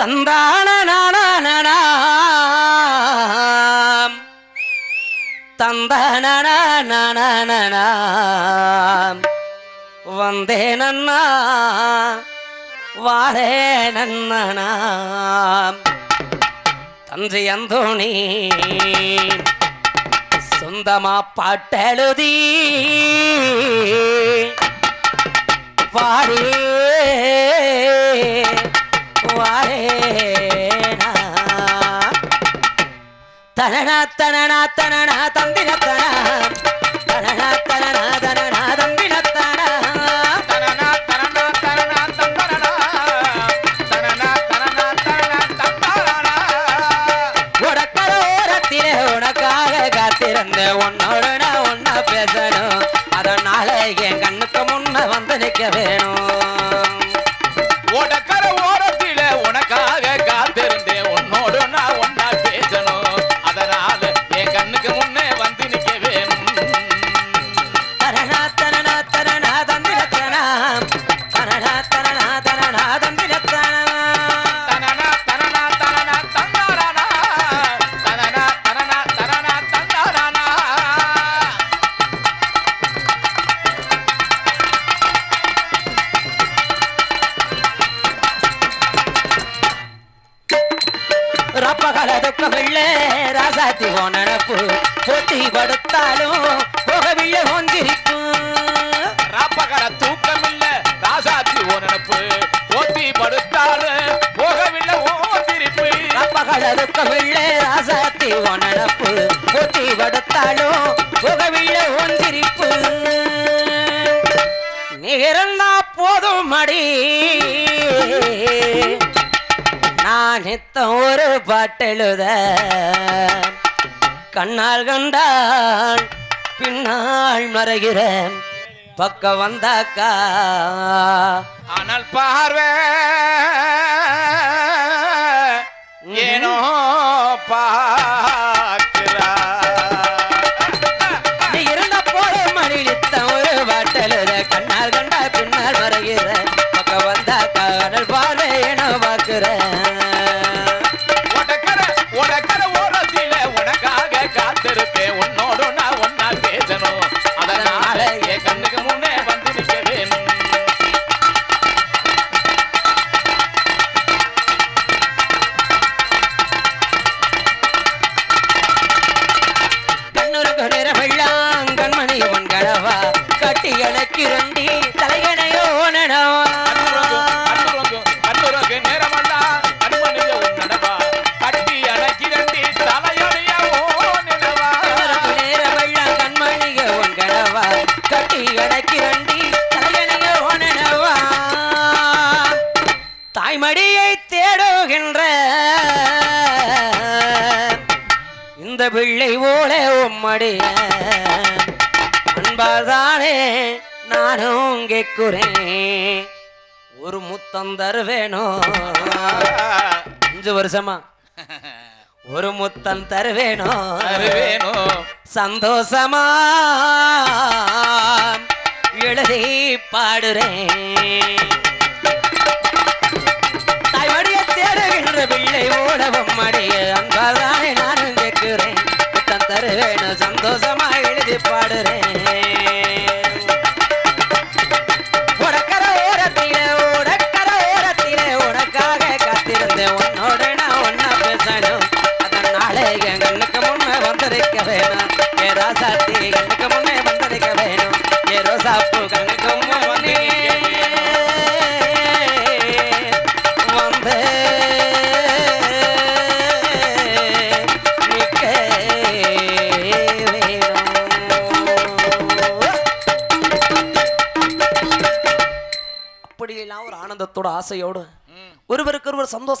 தந்தான தந்தான வந்தே நன்னா வாரே நன்னா தஞ்சை அந்தோணி. சொந்தமா பாட்டெழுதி. வாரே தனனா தனனா தனனா தந்திரத்தனா தனனா தனனா தனனா தந்திரத்தனா தனனா, தனனா, தனனா, தந்தனனா. தனனா, தனனா, தனனா, தந்தனனா. உனக்கர ஓரத்திலே உனக்காக காத்திருந்த உன்னோட நான் ஒன்னா பேசணும் அதனால என் கண்ணுக்கு முன்ன வந்து நிக்க வேணும் ரப்பகல துக்கமில்ல ராசாத்தி ஓனப்பு போட்டி படுத்தாலும் போகவில்ல ஒன்றிருக்கும் ராப்பகர தூக்கம் இல்ல ராசாத்தி ஓ நினப்பு போத்தி படுத்தாரு போகவில்லை ஓ திருப்பி ரப்பகல துக்கமில்ல ராசாத்தி ஓனப்பு போட்டி படுத்தாலும் போகவில்ல ஒன்றிருப்பு நீ இருந்தா போதும் மடி நித்தம் ஒரு பாட்டெழுத. கண்ணால் கண்டால் பின்னால் மறைகிறேன். பக்க வந்தாக்கா. ஆனால் பார்வை ஏனோ பார்க்கிறா இருந்த போதும் மணி நித்தம் ஒரு பாட்டெழுத. கண்ணால் கண்டால் பின்னால் மறைகிறேன். பக்க வந்தாக்கா. கடல் பார்வை என பார்க்கிறேன். தாய்மடியை தேடுகின்ற இந்த பிள்ளை போல உம்மடிய அன்பாதானே நானும் கேட்குறேன் ஒரு முத்தம் தருவேனோ? அஞ்சு வருஷமா? ஒரு முத்தம் தருவேனோ? அருவேனோ. சந்தோஷமா? எழுதி பாடுறேன். தேடுகின்ற பிள்ளை ஓடவும் மடிய. அன்பாதானே நானும் கேட்கிறேன். முத்தம் தருவேன் சந்தோஷமா எழுதி பாடுறேன். உனக்கர ஓரத்திலே கண்ணுக்கு முன்னே வந்திருக்க வேணும். ஏ ராசாத்தி கண்ணுக்கு முன்னே வந்திருக்க வேணும். ஏ ரோசாப்பூ கண்ணுக்கு முன்னே ஆனந்தத்தோட ஆசையோடு ஒருவருக்கு ஒருவர் சந்தோஷம்